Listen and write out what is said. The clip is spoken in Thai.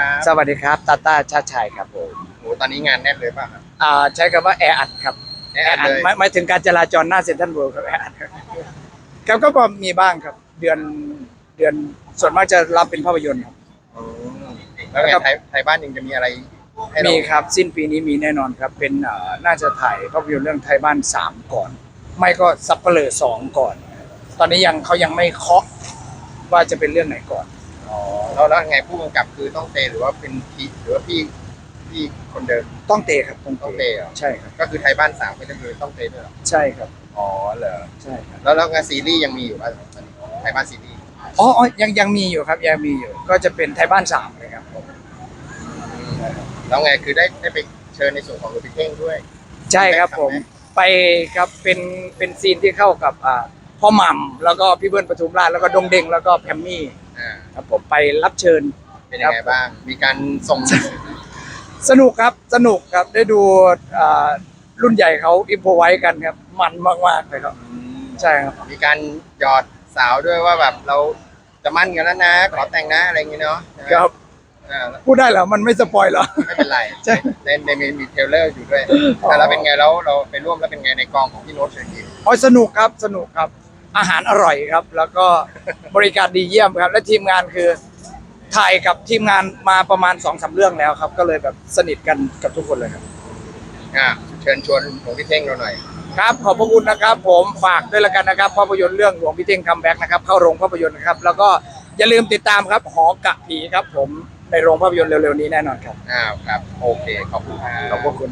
ครับสวัสดีครับตาต้าชาติชัยครับผมโหตอนนี้งานแน่นเลยป่ะครับ อ่าใช้คำว่าแออัดครับแออัดเลย หมายหมายถึงการจราจรหน้าเซ็นทรัลเวิลด์ครับแออัดครับครับก็ก็มีบ้างครับ เดือนเดือนส่วนมากจะรับเป็นภาพยนตร์ครับ อืมแล้วไงครับ ไทยไทยบ้านยังจะมีอะไรให้เรามีครับ สิ้นปีนี้มีแน่นอนครับ เป็นเอ่อน่าจะถ่ายภาพยนตร์เรื่องไทยบ้านสามก่อน ไม่ก็ซับเปลือสองก่อน ตอนนี้ยังเขายังไม่เคาะว่าจะเป็นเรื่องไหนก่อนอ๋อ แล้วแล้วไงผู้กำกับคือต้องเตหรือว่าเป็นพีหรือว่าพี่พี่คนเดิม ต้องเตะครับต้องต้องเตะเตเหรอ ใช่ครับ ก็คือไทยบ้านสามไม่ได้คือต้องเตด้วยเหรอใช่ครับ อ๋อเหรอใช่ครับ แล้วแล้วงานซีรีส์ยังมีอยู่ป่ะตอนนี้ไทยบ้านซีรีส์อ๋ออ๋อยังยังมีอยู่ครับยังมีอยู่ ก็จะเป็นไทยบ้านสามเลยครับผมแล้วไงคือได้ได้ไปเชิญในส่วนของหลวงพี่เท่งด้วย ใช่ครับผมไปครับเป็นเป็นซีนที่เข้ากับอ่าพ่อหม่ำแล้วก็พี่เบิ้ลปทุมราชแล้วก็ดงเด้งแล้วก็แพมมี่ อ่าครับผมไปรับเชิญ เป็นยังไงบ้าง มีการส่ง สนุกครับสนุกครับได้ดูอ่ารุ่นใหญ่เขาอิมพอไว้กันครับ มันมากๆเลยครับ ใช่ครับ มีการหยอดสาวด้วยว่าแบบเราจะมั่นกันแล้วนะ ขอแต่งนะอะไรอย่างเงี้ยเนาะครับอ่าแล้วพูดได้เหรอมันไม่สปอยเหรอ ไม่เป็นไรใช่ ในในมีมีเทรลเลอร์อยู่ด้วยอ๋อแต่เราเป็นไงแล้วเราไปร่วมแล้วเป็นไงในกองของพี่โน้ตเชิญยิ้ม อ๋อสนุกครับสนุกครับ อาหารอร่อยครับ แล้วก็บริการดีเยี่ยมครับ และทีมงานคือถ่ายกับทีมงานมาประมาณสองสามเรื่องแล้วครับ ก็เลยแบบสนิทกันกับทุกคนเลยครับ อ่าเชิญชวนหลวงพี่เท่งเราหน่อย ครับขอบพระคุณนะครับ ผมฝากด้วยละกันนะครับภาพยนตร์เรื่องหลวงพี่เท่งคัมแบ็กนะครับเข้าโรงภาพยนตร์นะครับแล้วก็อย่าลืมติดตามครับหอกะผีครับ ผมในโรงภาพยนตร์เร็วๆนี้แน่นอนครับ อ้าวครับ โอเค ขอบคุณครับ ขอบพระคุณ